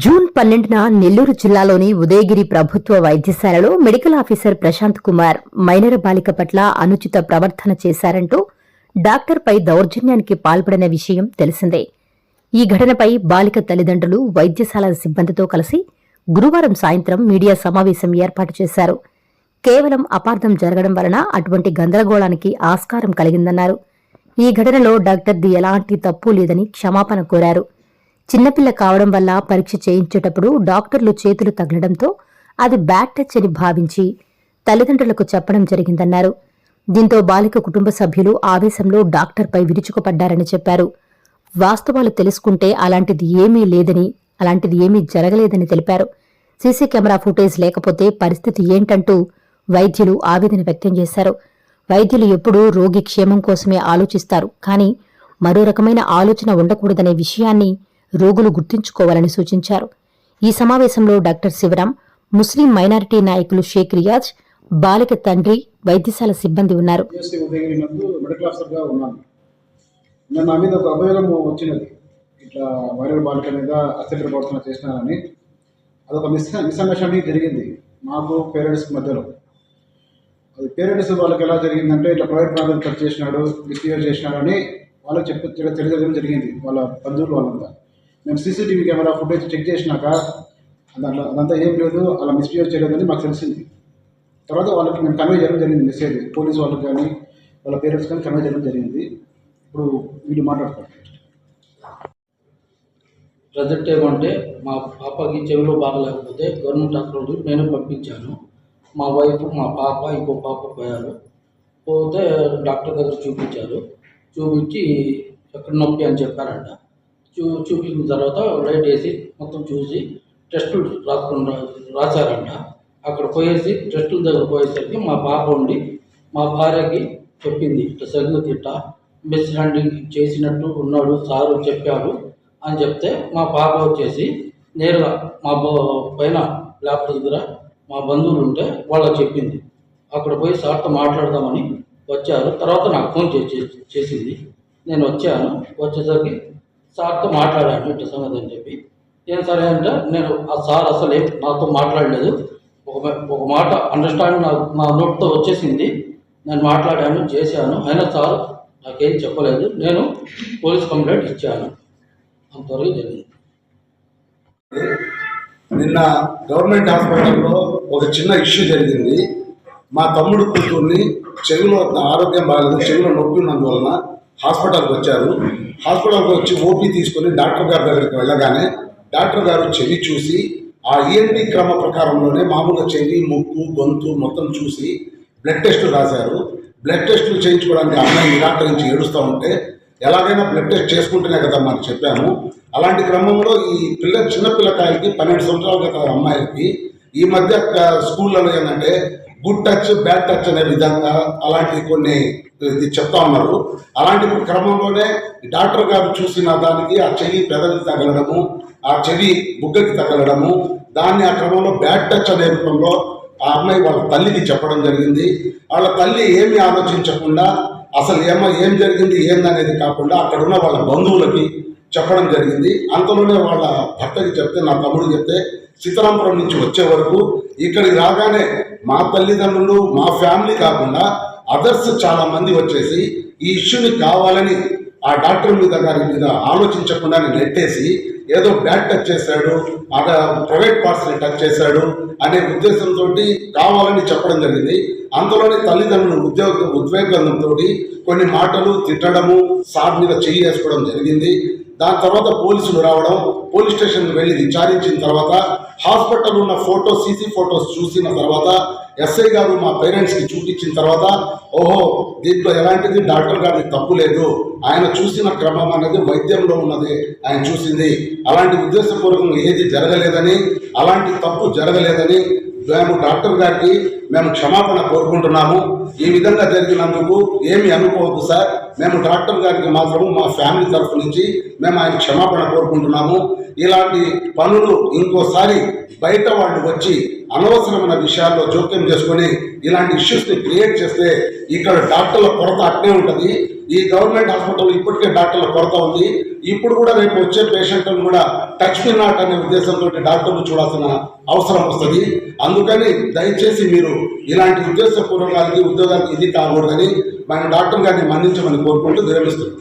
June పన్నెండున నెల్లూరు జిల్లాలోని ఉదయగిరి ప్రభుత్వ వైద్యశాలలో medical officer Prashant Kumar minor బాలిక పట్ల అనుచిత ప్రవర్తన చేశారంటూ డాక్టర్పై దౌర్జన్యానికి పాల్పడిన విషయం తెలిసిందే. ఈ ఘటనపై బాలిక తల్లిదండ్రులు వైద్యశాల సిబ్బందితో కలిసి గురువారం సాయంత్రం మీడియా సమావేశం ఏర్పాటు చేశారు. కేవలం అపార్థం జరగడం వలన అటువంటి గందరగోళానికి ఆస్కారం కలిగిందన్నారు. ఈ ఘటనలో డాక్టర్ది ఎలాంటి తప్పు లేదని క్షమాపణ కోరారు. చిన్నపిల్ల కావడం వల్ల పరీక్ష చేయించేటప్పుడు డాక్టర్లు చేతులు తగలడంతో అది బ్యాడ్ టచ్ అని భావించి తల్లిదండ్రులకు చెప్పడం జరిగిందన్నారు. దీంతో బాలిక కుటుంబ సభ్యులు ఆవేశంలో డాక్టర్పై విరుచుకుపడ్డారని చెప్పారు. వాస్తవాలు తెలుసుకుంటే అలాంటిది ఏమీ లేదని అలాంటిది ఏమీ జరగలేదని తెలిపారు. సీసీ కెమెరా ఫుటేజ్ లేకపోతే పరిస్థితి ఏంటంటూ వైద్యులు ఆవేదన వ్యక్తం చేశారు. వైద్యులు ఎప్పుడూ రోగి క్షేమం కోసమే ఆలోచిస్తారు. కానీ మరో రకమైన ఆలోచన ఉండకూడదనే విషయాన్ని రోగులు గుర్తుంచుకోవాలని సూచించారు. ఈ సమావేశంలో డాక్టర్ శివరాం ముస్లిం మైనారిటీ నాయకులు షేక్ రియాజ్ బాలిక తండ్రి వైద్యశాల సిబ్బంది ఉన్నారు. యూఎస్సీ ఉదయగిరి నా మీద ఒక అభియోగం వచ్చినది. ఇట్లా వైరల్ బాలిక మీద అసభ్య ప్రవర్తన చేసినానని అదొక మిస్ మిస్అండర్స్టాండింగ్ జరిగింది మాకు పేరెంట్స్ మధ్యలో. అది పేరెంట్స్ వాళ్ళకి ఎలా జరిగిందంటే ఇట్లా ప్రైవేట్ ప్రాంతం కట్ చేసినాడు మిస్బిహేవ్ చేసినాడని వాళ్ళకి చెప్పి తెలి- తెలియజేయడం జరిగింది. వాళ్ళ బంధువులు వాళ్ళంతా. మేము సీసీటీవీ కెమెరా ఫుటేజ్ చెక్ చేసినాక దాంట్లో అదంతా ఏం లేదు అలా మిస్బిహేవ్ చేయలేదని మాకు తెలిసింది. తర్వాత వాళ్ళకి మేము కన్వే చేయడం జరిగింది మెసేజ్ పోలీస్ వాళ్ళకి కానీ వాళ్ళ పేరెంట్స్ కానీ కన్వే చేయడం జరిగింది. ఇప్పుడు వీళ్ళు మాట్లాడతారు ప్రజెంట్ ఏమంటే మా పాపకి చెవిలో బాగలేకపోతే గవర్నమెంట్ హాస్పిటల్కి నేను పంపించాను. మా వైఫ్ మా పాప ఇంకో పాప పోయారు. పోతే డాక్టర్ దగ్గర చూపించారు. చూపించి ఎక్కడ నొప్పి అని చెప్పారంట. చూ చూపించిన తర్వాత లైట్ వేసి మొత్తం చూసి టెస్టులు రాసుకుని రాశారంట. అక్కడ పోయేసి టెస్టుల దగ్గర పోయేసరికి మా పాప ఉండి మా భార్యకి చెప్పింది ఇట్ట సంగతి ఇట్లా మిస్ హ్యాండింగ్ చేసినట్టు ఉన్నాడు సారు చెప్పారు అని చెప్తే మా పాప వచ్చేసి నేరుగా మా పైన ల్యాప్టాప్ దగ్గర మా బంధువులు ఉంటే వాళ్ళకి చెప్పింది. అక్కడ పోయి సార్తో మాట్లాడదామని వచ్చారు. తర్వాత నాకు ఫోన్ చేసి చేసింది. నేను వచ్చాను. వచ్చేసరికి సార్తో మాట్లాడాను ఇంటి సంగతి అని చెప్పి. ఏం సరే అంటే నేను ఆ సార్ అసలు ఏం నాతో మాట్లాడలేదు. ఒక ఒక మాట అండర్స్టాండింగ్ నా నా నోట్తో వచ్చేసింది. నేను మాట్లాడాను చేశాను. అయినా సార్ నాకేం చెప్పలేదు. నేను పోలీస్ కంప్లైంట్ ఇచ్చాను. అంతవరకు జరిగింది. నిన్న గవర్నమెంట్ హాస్పిటల్లో ఒక చిన్న ఇష్యూ జరిగింది. మా తమ్ముడు కూతుర్ని చెవిలో ఆరోగ్యం బాగాలేదు చెవిలో నొప్పి ఉన్నందువలన హాస్పిటల్కి వచ్చారు. హాస్పిటల్కి వచ్చి ఓపీ తీసుకొని డాక్టర్ గారి దగ్గరికి వెళ్ళగానే డాక్టర్ గారు చెవి చూసి ఆ ఈఎన్టీ క్రమ ప్రకారంలోనే మామూలుగా చెవి ముక్కు గొంతు మొత్తం చూసి బ్లడ్ టెస్ట్ రాశారు. బ్లడ్ టెస్టులు చేయించుకోవడానికి అమ్మాయి నిరాకరించి ఏడుస్తూ ఉంటే ఎలాగైనా బ్లడ్ టెస్ట్ చేసుకుంటేనే కదా మనం చెప్పాము. అలాంటి క్రమంలో ఈ పిల్ల చిన్న పిల్లకాయలకి పన్నెండు సంవత్సరాల క్రితం అమ్మాయిలకి ఈ మధ్య స్కూళ్ళలో ఏంటంటే గుడ్ టచ్ బ్యాడ్ టచ్ అనే విధంగా అలాంటి కొన్ని ఇది చెప్తా ఉన్నారు. అలాంటి క్రమంలోనే డాక్టర్ గారు చూసిన దానికి ఆ చెవి పెదవికి తగలడము ఆ చెవి బుగ్గకి తగలడము దాన్ని ఆ క్రమంలో బ్యాడ్ టచ్ అనే రూపంలో ఆ అమ్మాయి వాళ్ళ తల్లికి చెప్పడం జరిగింది. వాళ్ళ తల్లి ఏమి ఆలోచించకుండా అసలు ఏమో ఏం జరిగింది ఏందనేది కాకుండా అక్కడ ఉన్న వాళ్ళ బంధువులకి చెప్పడం జరిగింది. అంతలోనే వాళ్ళ భర్తకి చెప్తే నా తమ్ముడు చెప్తే సీతారాంపురం నుంచి వచ్చే వరకు ఇక్కడికి రాగానే మా తల్లిదండ్రులు మా ఫ్యామిలీ కాకుండా అదర్స్ చాలా మంది వచ్చేసి ఈ ఇష్యూని కావాలని ఆ డాక్టర్ మీద గారి మీద ఆలోచించకుండా నెట్టేసి ఏదో బ్యాడ్ టచ్ చేశాడు అక్కడ ప్రైవేట్ పార్ట్స్ని టచ్ చేశాడు అనే ఉద్దేశంతో కావాలని చెప్పడం జరిగింది. అందులోనే తల్లిదండ్రులు ఉద్యోగ ఉద్వేగంతో కొన్ని మాటలు తిట్టడము సార్ మీద చెయ్యి వేసుకోవడం జరిగింది. దాని తర్వాత పోలీసులు రావడం పోలీస్ స్టేషన్కి వెళ్ళి విచారించిన తర్వాత హాస్పిటల్ ఉన్న ఫోటో సీసీ ఫోటోస్ చూసిన తర్వాత ఎస్ఐ గారు మా పేరెంట్స్కి చూపించిన తర్వాత ఓహో దీంట్లో ఎలాంటిది? డాక్టర్ గారికి తప్పు లేదు. ఆయన చూసిన క్రమం అనేది వైద్యంలో ఉన్నది. ఆయన చూసింది. అలాంటి ఉద్దేశపూర్వకంగా ఏది జరగలేదని అలాంటి తప్పు జరగలేదని మేము డాక్టర్ గారికి మేము క్షమాపణ కోరుకుంటున్నాము. ఈ విధంగా జరిగినందుకు ఏమి అనుకోవద్దు సార్. మేము డాక్టర్ గారికి మాత్రము మా ఫ్యామిలీ తరఫు నుంచి మేము ఆయన క్షమాపణ కోరుకుంటున్నాము. ఇలాంటి పనులు ఇంకోసారి బయట వాళ్ళు వచ్చి అనవసరమైన విషయాల్లో జోక్యం చేసుకొని ఇలాంటి ఇష్యూస్ని క్రియేట్ చేస్తే ఇక్కడ డాక్టర్ల కొరత అట్నే ఉంటుంది. ఈ గవర్నమెంట్ హాస్పిటల్ ఇప్పటికే డాక్టర్ల కొరత ఉంది. ఇప్పుడు కూడా రేపు వచ్చే పేషెంట్లను కూడా టచ్ మీ నాట్ అనే ఉద్దేశంతో డాక్టర్లు చూడాల్సిన అవసరం వస్తుంది. అందుకని దయచేసి మీరు ఇలాంటి ఉద్దేశపూర్వకాలకి ఉద్యోగానికి ఇది కాకూడదని మన డాక్టర్ గారిని మన్నించమని కోరుకుంటూ విరమిస్తున్నాం.